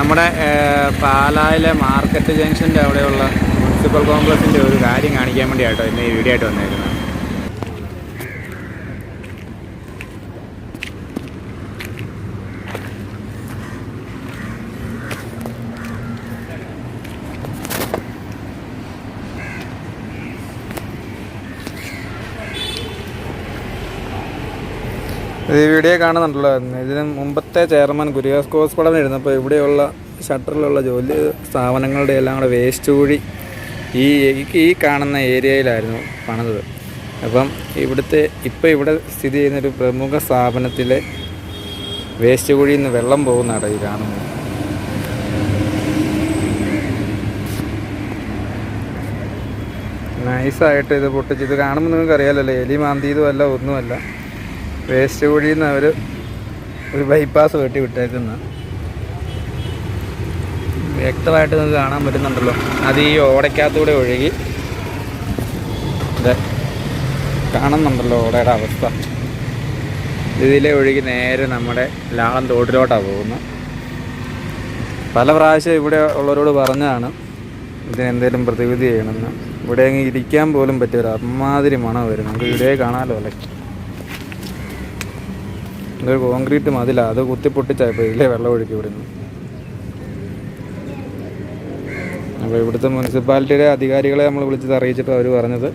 നമ്മുടെ പാലായിലെ മാർക്കറ്റ് ജംഗ്ഷന്റെ അവിടെയുള്ള മുനിസിപ്പൽ കോംപ്ലക്സിന്റെ ഒരു കാര്യം കാണിക്കാൻ വേണ്ടിയായിട്ടോ ഇന്ന് ഈ വീഡിയോ ആയിട്ട് വന്നേക്കുന്നത്. ഈ വീഡിയോ കാണുന്നുണ്ടല്ലോ. ഇതിന് മുമ്പത്തെ ചെയർമാൻ കുര്യാസ് കോസ്പടം ഇരുന്നപ്പോൾ ഇവിടെയുള്ള ഷട്ടറിലുള്ള ജോലി സ്ഥാപനങ്ങളുടെ എല്ലാം കൂടെ വേസ്റ്റ് കൂടി ഈ ഈ കാണുന്ന ഏരിയയിലായിരുന്നു പണിതത്. അപ്പം ഇവിടുത്തെ ഇപ്പോൾ ഇവിടെ സ്ഥിതി ചെയ്യുന്നൊരു പ്രമുഖ സ്ഥാപനത്തിലെ വേസ്റ്റ് കുഴിയിൽ നിന്ന് വെള്ളം പോകുന്നതാണ് ഈ കാണുന്നത്. നൈസായിട്ട് ഇത് പൊട്ടിച്ച് ഇത് കാണുമ്പോൾ നിങ്ങൾക്ക് അറിയാമല്ലോ എലി മാന്തിയതുമല്ല ഒന്നുമല്ല. വേസ്റ്റ് കുഴിയിൽ നിന്ന് അവർ ഒരു ബൈപ്പാസ് വെട്ടി വിട്ടേക്കുന്ന. വ്യക്തമായിട്ട് നിങ്ങൾക്ക് കാണാൻ പറ്റുന്നുണ്ടല്ലോ. അത് ഈ ഓടയ്ക്കകത്തൂടെ ഒഴുകി. അതെ കാണുന്നുണ്ടല്ലോ ഓടയുടെ അവസ്ഥ. ഇതിലെ ഒഴുകി നേരെ നമ്മുടെ ലാളം തോട്ടിലോട്ടാണ് പോകുന്നത് പല പ്രാവശ്യം ഇവിടെ ഉള്ളവരോട് പറഞ്ഞതാണ് ഇതിനെന്തെങ്കിലും പ്രതിവിധി ചെയ്യണമെന്ന്. ഇവിടെ അങ്ങ് ഇരിക്കാൻ പോലും പറ്റിയ ഒരു അമ്മാതിരി മണം വരും നമുക്ക് ഇവിടെ കാണാമല്ലോ അല്ലേ? ഇതൊരു കോൺക്രീറ്റ് മതിലാണ് അത് കുത്തി പൊട്ടിച്ചായപ്പോൾ ഇതിലെ വെള്ളം ഒഴുക്കി വിടുന്നു. അപ്പോൾ ഇവിടുത്തെ മുനിസിപ്പാലിറ്റിയുടെ അധികാരികളെ നമ്മൾ വിളിച്ചത് അറിയിച്ചപ്പോൾ അവർ പറഞ്ഞത്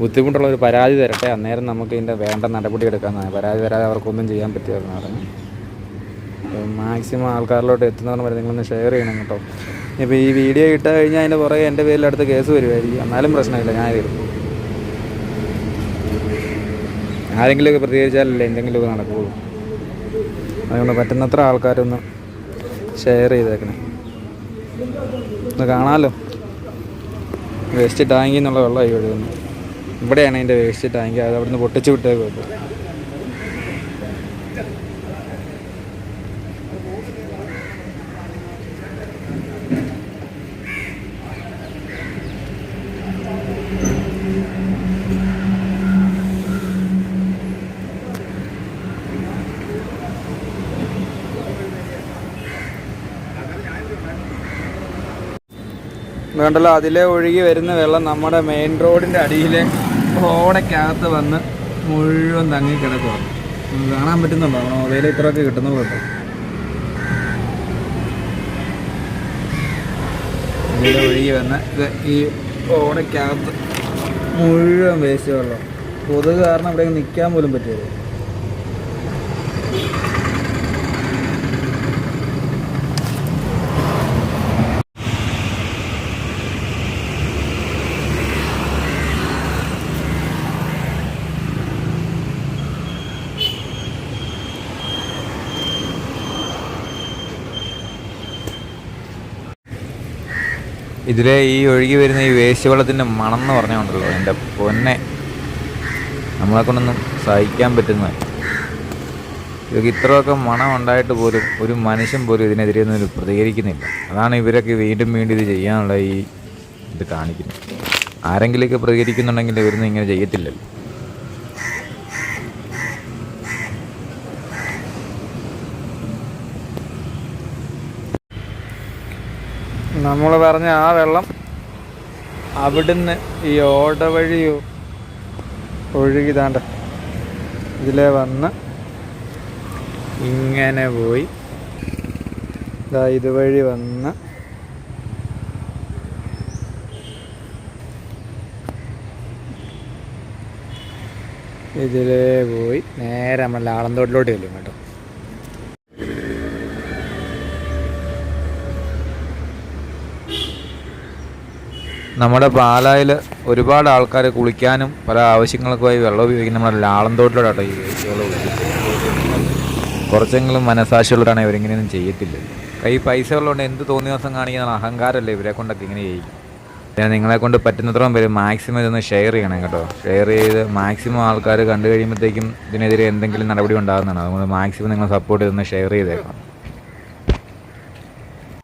ബുദ്ധിമുട്ടുള്ള ഒരു പരാതി തരട്ടെ. അന്നേരം നമുക്ക് ഇതിന്റെ വേണ്ട നടപടി എടുക്കാമെന്നാണ് പരാതി തരാതെ അവർക്കൊന്നും ചെയ്യാൻ പറ്റിയെന്ന് പറഞ്ഞു. മാക്സിമം ആൾക്കാരിലോട്ട് എത്തുന്നവർ വരെ നിങ്ങളൊന്ന് ഷെയർ ചെയ്യണം കേട്ടോ. ഇപ്പോൾ ഈ വീഡിയോ ഇട്ട് കഴിഞ്ഞാൽ അതിന്റെ പുറകെ എന്റെ പേരിൽ അടുത്ത കേസ് വരുമായിരിക്കും എന്നാലും പ്രശ്നമില്ല ഞാൻ തരും ആരെങ്കിലുമൊക്കെ പ്രതികരിച്ചാലല്ലേ എന്തെങ്കിലുമൊക്കെ നടക്കുകയുള്ളൂ. അതുകൊണ്ട് പറ്റുന്നത്ര ആൾക്കാരൊന്ന് ഷെയർ ചെയ്തേക്കണേ. ഒന്ന് കാണാമല്ലോ വേസ്റ്റ് ടാങ്കിൽ നിന്നുള്ള വെള്ളമായി ഒഴുകുന്നു ഇവിടെയാണ് അതിന്റെ വേസ്റ്റ് ടാങ്ക് അത് അവിടുന്ന് പൊട്ടിച്ച് വിട്ടേക്കും വേണ്ടല്ലോ അതിലെ ഒഴുകി വരുന്ന വെള്ളം നമ്മുടെ മെയിൻ റോഡിന്റെ അടിയിലെ ഓടയ്ക്കകത്ത് വന്ന് മുഴുവൻ തങ്ങി കിടക്കുവാണ് കാണാൻ പറ്റുന്നുണ്ടോ? നമ്മുടെ ഇത്രയൊക്കെ കിട്ടുന്ന പോലെ. ഇതിലെ ഒഴുകി വന്ന് ഈ ഓടയ്ക്കകത്ത് മുഴുവൻ വേസ്റ്റ് വെള്ളം. കൊതുക് കാരണം ഇവിടെ നിൽക്കാൻ പോലും പറ്റിയത് ഇതിലെ ഈ ഒഴുകി വരുന്ന ഈ വേസ്റ്റ് വെള്ളത്തിന്റെ മണം എന്ന് പറഞ്ഞുകൊണ്ടല്ലോ എന്റെ പൊന്നെ. നമ്മളെ കൊണ്ടൊന്നും സഹിക്കാൻ പറ്റുന്നത്. ഇതൊക്കെ ഇത്രയൊക്കെ മണം ഉണ്ടായിട്ട് പോലും ഒരു മനുഷ്യൻ പോലും ഇതിനെതിരെ ഒന്നും പ്രതികരിക്കുന്നില്ല. അതാണ് ഇവരൊക്കെ വീണ്ടും വീണ്ടും ഇത് ചെയ്യാനുള്ള ഈ ഇത് കാണിക്കുന്നത്. ആരെങ്കിലുമൊക്കെ പ്രതികരിക്കുന്നുണ്ടെങ്കിൽ ഇവരൊന്നും ഇങ്ങനെ ചെയ്യത്തില്ലല്ലോ. നമ്മൾ പറഞ്ഞ ആ വെള്ളം അവിടുന്ന് ഈ ഓട വഴി ഒഴുകിതാണ്ട് ഇതിലെ വന്ന് ഇങ്ങനെ പോയി. ഇതാ ഇതുവഴി വന്ന് ഇതിലേ പോയി. നേരെ നമ്മൾ ആളന്തോട്ടിലോട്ട് ചെല്ലും കേട്ടോ. നമ്മുടെ പാലായിൽ ഒരുപാട് ആൾക്കാർ കുളിക്കാനും പല ആവശ്യങ്ങൾക്കുമായി വെള്ളം ഉപയോഗിക്കുന്ന നമ്മുടെ ലാളന്തോട്ടിലോട്ടാണ് ഈ വേസ്റ്റുകൾ കുറച്ചെങ്കിലും മനസാക്ഷിയുള്ളവരാണ് ഇവരിങ്ങനെയൊന്നും ചെയ്യത്തില്ല. കൈ പൈസ ഉള്ളതുകൊണ്ട് എന്ത് തോന്നിയ ദിവസം കാണിക്കുന്ന അഹങ്കാരമല്ലേ ഇവരെ കൊണ്ടൊക്കെ ഇങ്ങനെ ചെയ്യും പിന്നെ നിങ്ങളെ കൊണ്ട് പറ്റുന്നത്രയും പേര് മാക്സിമം ഇതൊന്ന് ഷെയർ ചെയ്യണം കേട്ടോ. ഷെയർ ചെയ്ത് മാക്സിമം ആൾക്കാർ കണ്ടു കഴിയുമ്പോഴത്തേക്കും ഇതിനെതിരെ എന്തെങ്കിലും നടപടി ഉണ്ടാകുന്നതാണ്. അതുകൊണ്ട് മാക്സിമം നിങ്ങൾ സപ്പോർട്ട് ചെയ്തൊന്ന് ഷെയർ ചെയ്തേക്കണം.